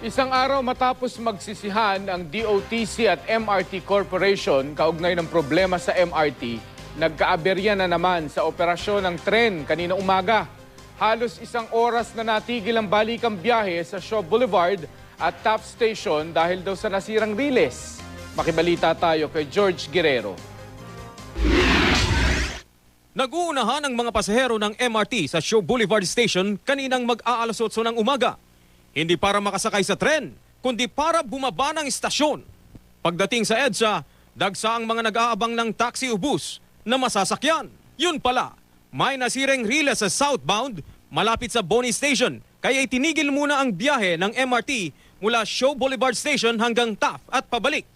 Isang araw matapos magsisihan ang DOTC at MRT Corporation kaugnay ng problema sa MRT, nagkaaberya na naman sa operasyon ng tren kanina umaga. Halos isang oras na natigil ang balikang biyahe sa Shaw Boulevard at Top Station dahil daw sa nasirang riles. Makibalita tayo kay George Guerrero. Nag-uunahan ang mga pasahero ng MRT sa Show Boulevard Station kaninang mag-aalas 8 ng umaga. Hindi para makasakay sa tren, kundi para bumaba ng istasyon. Pagdating sa EDSA, dagsa ang mga nag-aabang ng taxi o bus na masasakyan. Yun pala, may nasireng riles sa southbound malapit sa Bonnie Station kaya itinigil muna ang biyahe ng MRT mula Show Boulevard Station hanggang Taft at pabalik.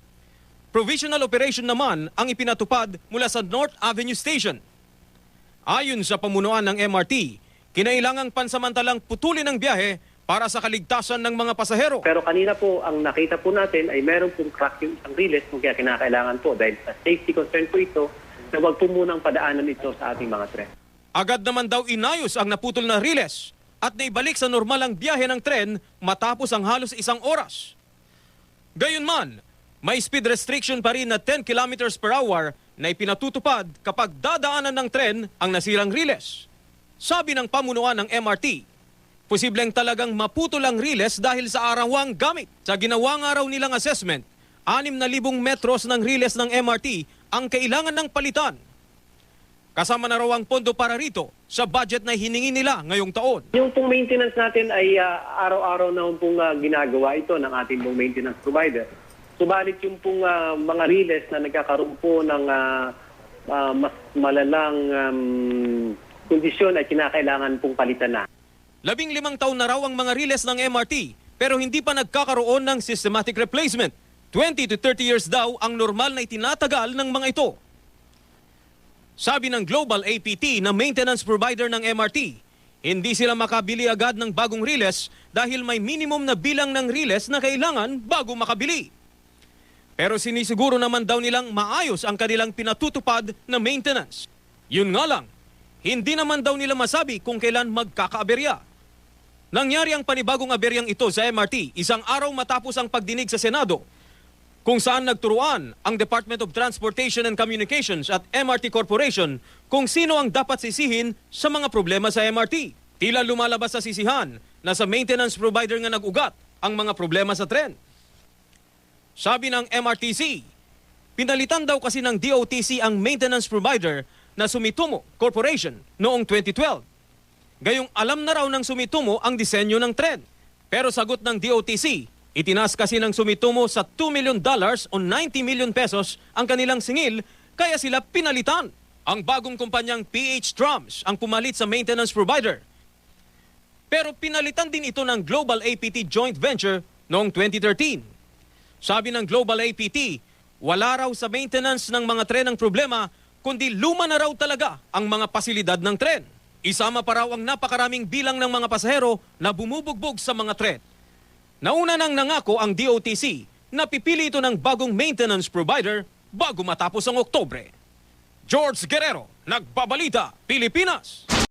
Provisional operation naman ang ipinatupad mula sa North Avenue Station. Ayon sa pamunuan ng MRT, kinailangang pansamantalang putulin ang biyahe para sa kaligtasan ng mga pasahero. Pero kanina po, ang nakita po natin ay meron pong crack yung isang riles kung kaya kinakailangan po dahil sa safety concern po ito na wag po munang padaanan ito sa ating mga tren. Agad naman daw inayos ang naputol na riles at naibalik sa normal ang biyahe ng tren matapos ang halos isang oras. Gayunman, may speed restriction pa rin na 10 kilometers per hour na ipinatutupad kapag dadaanan ng tren ang nasirang riles. Sabi ng pamunuan ng MRT, posibleng talagang maputol ang riles dahil sa arawang gamit. Sa ginawa nga raw nilang assessment, 6,000 metros ng riles ng MRT ang kailangan ng palitan. Kasama na raw ang pondo para rito sa budget na hiningi nila ngayong taon. Yung pong maintenance natin ay ah, araw-araw na pong ah, ginagawa ito ng ating pong maintenance provider. Subalit yung pong ah, mga riles na nagkakaroon po ng ah, ah, mas malalang um, kondisyon ay kinakailangan pong palitan na. Labing limang taon na raw ang mga riles ng MRT pero hindi pa nagkakaroon ng systematic replacement. 20 to 30 years daw ang normal na itinatagal ng mga ito. Sabi ng Global APT na maintenance provider ng MRT, hindi sila makabili agad ng bagong riles dahil may minimum na bilang ng riles na kailangan bago makabili. Pero sinisiguro naman daw nilang maayos ang kanilang pinatutupad na maintenance. Yun nga lang, hindi naman daw nila masabi kung kailan magkakaaberya. Nangyari ang panibagong aberyang ito sa MRT isang araw matapos ang pagdinig sa Senado kung saan nagturuan ang Department of Transportation and Communications at MRT Corporation kung sino ang dapat sisihin sa mga problema sa MRT. Tila lumalabas sa sisihan na sa maintenance provider nga nag-ugat ang mga problema sa tren. Sabi ng MRTC, pinalitan daw kasi ng DOTC ang maintenance provider na Sumitomo Corporation noong 2012. Gayong alam na raw ng Sumitomo ang disenyo ng tren. Pero sagot ng DOTC, itinaas kasi ng Sumitomo sa 2 million dollars o 90 million pesos ang kanilang singil kaya sila pinalitan. Ang bagong kumpanyang PH Drums ang pumalit sa maintenance provider. Pero pinalitan din ito ng Global APT joint venture noong 2013. Sabi ng Global APT, wala raw sa maintenance ng mga tren ang problema, kundi luma na raw talaga ang mga pasilidad ng tren. Isama pa raw ang napakaraming bilang ng mga pasahero na bumubugbog sa mga tren. Nauna nang nangako ang DOTC na pipili ito ng bagong maintenance provider bago matapos ang Oktobre. George Guerrero, Nagbabalita, Pilipinas.